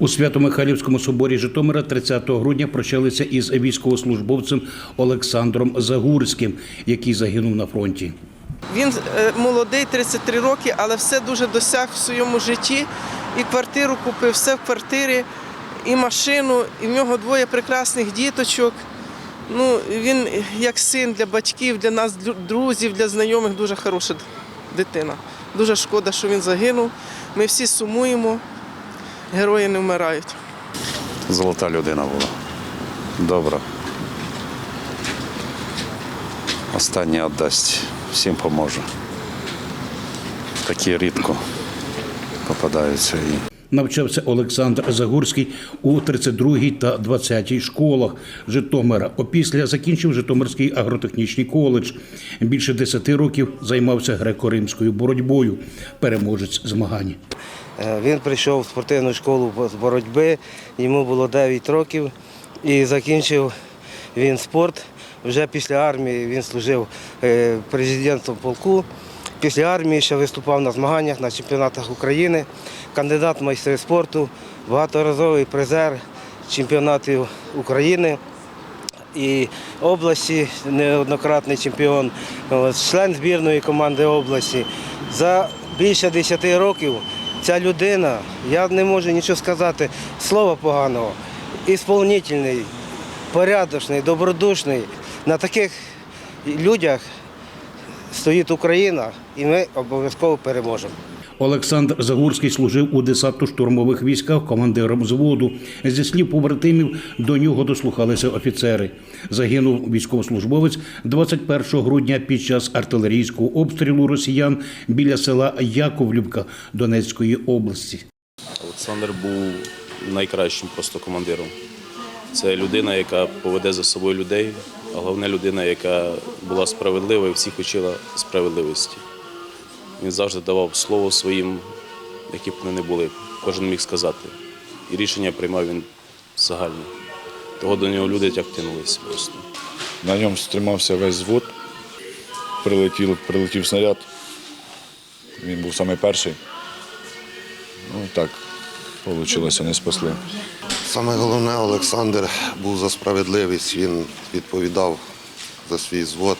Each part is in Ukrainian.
У Свято-Михайлівському соборі Житомира 30 грудня прощалися із військовослужбовцем Олександром Загурським, який загинув на фронті. Він е, молодий, 33 роки, але все дуже досяг в своєму житті. І квартиру купив, все в квартирі, і машину, і в нього двоє прекрасних діточок. Ну, він як син для батьків, для нас, дру- друзів, для знайомих, дуже хороша дитина. Дуже шкода, що він загинув. Ми всі сумуємо, герої не вмирають. Золота людина була. Добра. Останнє віддасть, всім поможе. Такі рідко попадаються і Навчався Олександр Загурський у 32-й та 20-й школах Житомира. Опісля закінчив Житомирський агротехнічний коледж. Більше 10 років займався греко-римською боротьбою. Переможець змагань. Е, Він прийшов в спортивну школу з боротьби, йому було 9 років і закінчив він спорт. Вже після армії він служив е, президентом полку. Після армії ще виступав на змаганнях на чемпіонатах України, кандидат в майстри спорту, багаторазовий призер чемпіонатів України і області, неоднократний чемпіон, член збірної команди області. За більше 10 років ця людина, я не можу нічого сказати, слова поганого, ісполнительний, порядочний, добродушний. На таких людях стоїть Україна, і ми обов'язково переможемо. Олександр Загурський служив у десантно-штурмових військах командиром взводу. Зі слів побратимів, до нього дослухалися офіцери. Загинув військовослужбовець 21 грудня під час артилерійського обстрілу росіян біля села Яковлівка Донецької області. Олександр був найкращим просто командиром. Це людина, яка поведе за собою людей, а головне людина, яка була справедлива і всіх учила справедливості. Він завжди давав слово своїм, які б вони не були. Кожен міг сказати. І рішення приймав він загальне. Того до нього люди так тянулися просто. На ньому стримався весь звод. Прилетів, прилетів снаряд. Він був саме перший. Ну і так вийшло, не спасли. Саме головне, Олександр був за справедливість, він відповідав за свій звод.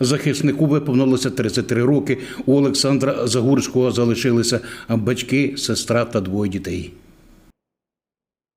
Захиснику виповнилося 33 роки. У Олександра Загурського залишилися батьки, сестра та двоє дітей.